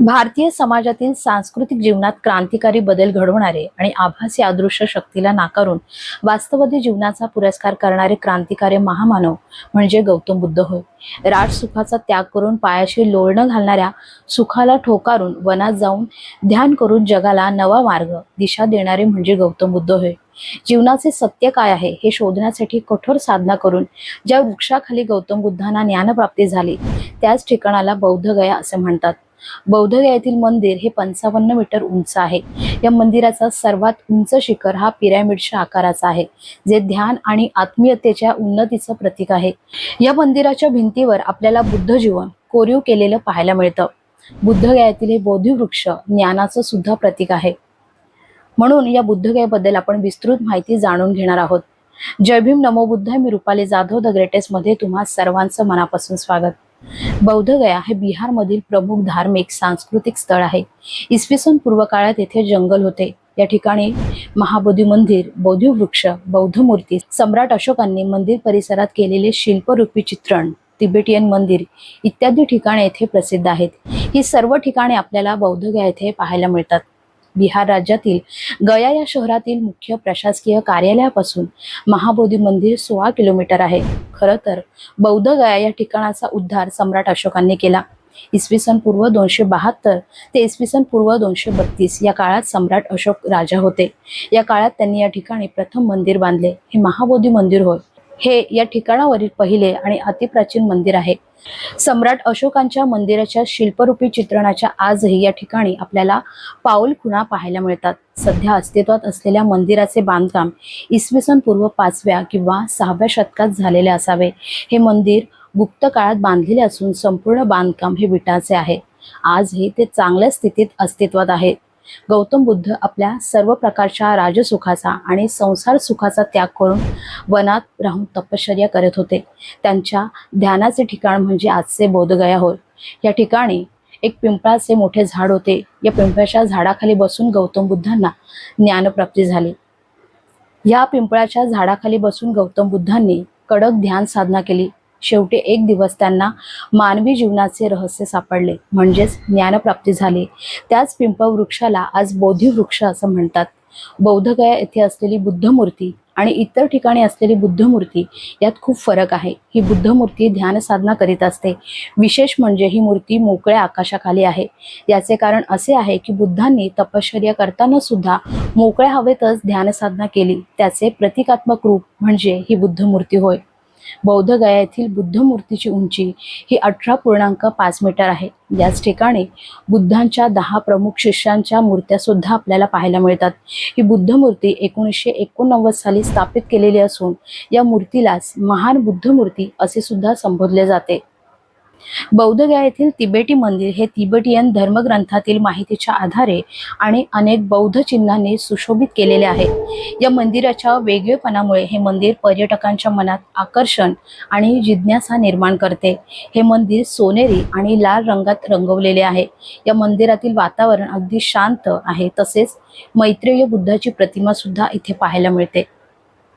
भारतीय समाजातील सांस्कृतिक जीवनात क्रांतिकारी बदल घडवणारे आणि आभासी अदृश्य शक्तीला नाकारून वास्तववादी जीवनाचा पुरस्कार करणारे क्रांतिकारी महामानव म्हणजे गौतम बुद्ध होय. राजसुखाचा त्याग करून पायाशी लोळणं घालणाऱ्या सुखाला ठोकारून वनात जाऊन ध्यान करून जगाला नवा मार्ग दिशा देणारे म्हणजे गौतम बुद्ध होय. जीवनाचे सत्य काय आहे हे शोधण्यासाठी कठोर साधना करून ज्या वृक्षाखाली गौतम बुद्धांना ज्ञानप्राप्ती झाली त्याच ठिकाणाला बौद्ध गया असे म्हणतात. बौद्धगयातील मंदिर हे पंचावन्न मीटर उंच आहे. या मंदिराचा सर्वात उंच शिखर हा पिरॅमिडच्या आकाराचा आहे जे ध्यान आणि आत्मीयतेच्या उन्नतीचं प्रतीक आहे. या मंदिराच्या भिंतीवर आपल्याला बुद्ध जीवन कोरीव केलेलं पाहायला मिळतं. बुद्धगयातील हे बोधी वृक्ष ज्ञानाचं सुद्धा प्रतीक आहे. म्हणून या बुद्धगयाबद्दल आपण विस्तृत माहिती जाणून घेणार आहोत. जय भीम नमो बुद्ध मी रुपाली जाधव द ग्रेटेस्टमध्ये तुम्हा सर्वांचं मनापासून स्वागत. बौद्धगया हे बिहारमधील प्रमुख धार्मिक सांस्कृतिक स्थळ आहे. इसवी सन पूर्व काळात येथे जंगल होते. या ठिकाणी महाबोधी मंदिर बौद्ध वृक्ष बौद्ध मूर्ती सम्राट अशोकांनी मंदिर परिसरात केलेले शिल्परूपी चित्रण तिबेटियन मंदिर इत्यादी ठिकाणे येथे प्रसिद्ध आहेत. ही सर्व ठिकाणे आपल्याला बौद्धगया येथे पाहायला मिळतात. बिहार राज्यातील गया या शहरातील मुख्य प्रशासकीय कार्यालयापासून महाबोधी मंदिर सोळा किलोमीटर आहे. खरं तर बौद्ध गया या ठिकाणाचा उद्धार सम्राट अशोकांनी केला. इसवी सन पूर्व दोनशे बहात्तर ते इसवी सन पूर्व दोनशे बत्तीस या काळात सम्राट अशोक राजा होते. या काळात त्यांनी या ठिकाणी प्रथम मंदिर बांधले. हे महाबोधी मंदिर होय. हे या ठिकाणावरील पहिले आणि अतिप्राचीन मंदिर आहे. सम्राट अशोकांच्या मंदिराच्या शिल्परूपी चित्रणाच्या आजही या ठिकाणी आपल्याला पाऊल खुणा पाहायला मिळतात. सध्या अस्तित्वात असलेल्या मंदिराचे बांधकाम इसवी सन पूर्व पाचव्या किंवा सहाव्या शतकात झालेले असावे. हे मंदिर गुप्त काळात बांधलेले असून संपूर्ण बांधकाम हे विटाचे आहे. आजही ते चांगल्या स्थितीत अस्तित्वात आहे. गौतम बुद्ध आपल्या सर्व प्रकारच्या राजसुखाचा आणि संसार सुखाचा त्याग करून वनात राहून तपश्चर्या करत होते. त्यांच्या ध्यानाचे ठिकाण म्हणजे आजचे बोधगया होय. या ठिकाणी एक पिंपळाचे मोठे झाड होते. या पिंपळाच्या झाडाखाली बसून गौतम बुद्धांना ज्ञानप्राप्ती झाली. या पिंपळाच्या झाडाखाली बसून गौतम बुद्धांनी कडक ध्यान साधना केली. शेवटी एक दिवस त्यांना मानवी जीवनाचे रहस्य सापडले. म्हणजेच ज्ञानप्राप्ती झाली. त्याच पिंप वृक्षाला आज बोधी वृक्ष असं म्हणतात. बौद्धगया येथे असलेली बुद्ध मूर्ती आणि इतर ठिकाणी असलेली बुद्ध मूर्ती यात खूप फरक आहे. ही बुद्ध मूर्ती ध्यान साधना करीत असते. विशेष म्हणजे ही मूर्ती मोकळ्या आकाशाखाली आहे. याचे कारण असे आहे की बुद्धांनी तपश्चर्या करताना सुद्धा मोकळ्या हवेतच ध्यान साधना केली. त्याचे प्रतिकात्मक रूप म्हणजे ही बुद्ध मूर्ती होय. बौद्धगयातील येथील बुद्ध मूर्तीची उंची ही अठरा पूर्णांक पाच मीटर आहे. याच ठिकाणी बुद्धांच्या दहा प्रमुख शिष्यांच्या मूर्त्या सुद्धा आपल्याला पाहायला मिळतात. ही बुद्ध मूर्ती एकोणीसशे एकोणनव्वद साली स्थापित केलेली असून या मूर्तीलाच महान बुद्ध मूर्ती असे सुद्धा संबोधले जाते. बौद्धगया येथील तिबेटी मंदिर हे तिबेटियन धर्मग्रंथातील माहितीच्या आधारे आणि अनेक बौद्ध चिन्हांनी सुशोभित केलेले आहे. या मंदिराच्या वेगळेपणामुळे हे मंदिर पर्यटकांच्या मनात आकर्षण आणि जिज्ञासा निर्माण करते. हे मंदिर सोनेरी आणि लाल रंगात रंगवलेले आहे. या मंदिरातील वातावरण अगदी शांत आहे. तसेच मैत्रेय बुद्धाची प्रतिमा सुद्धा इथे पाहायला मिळते.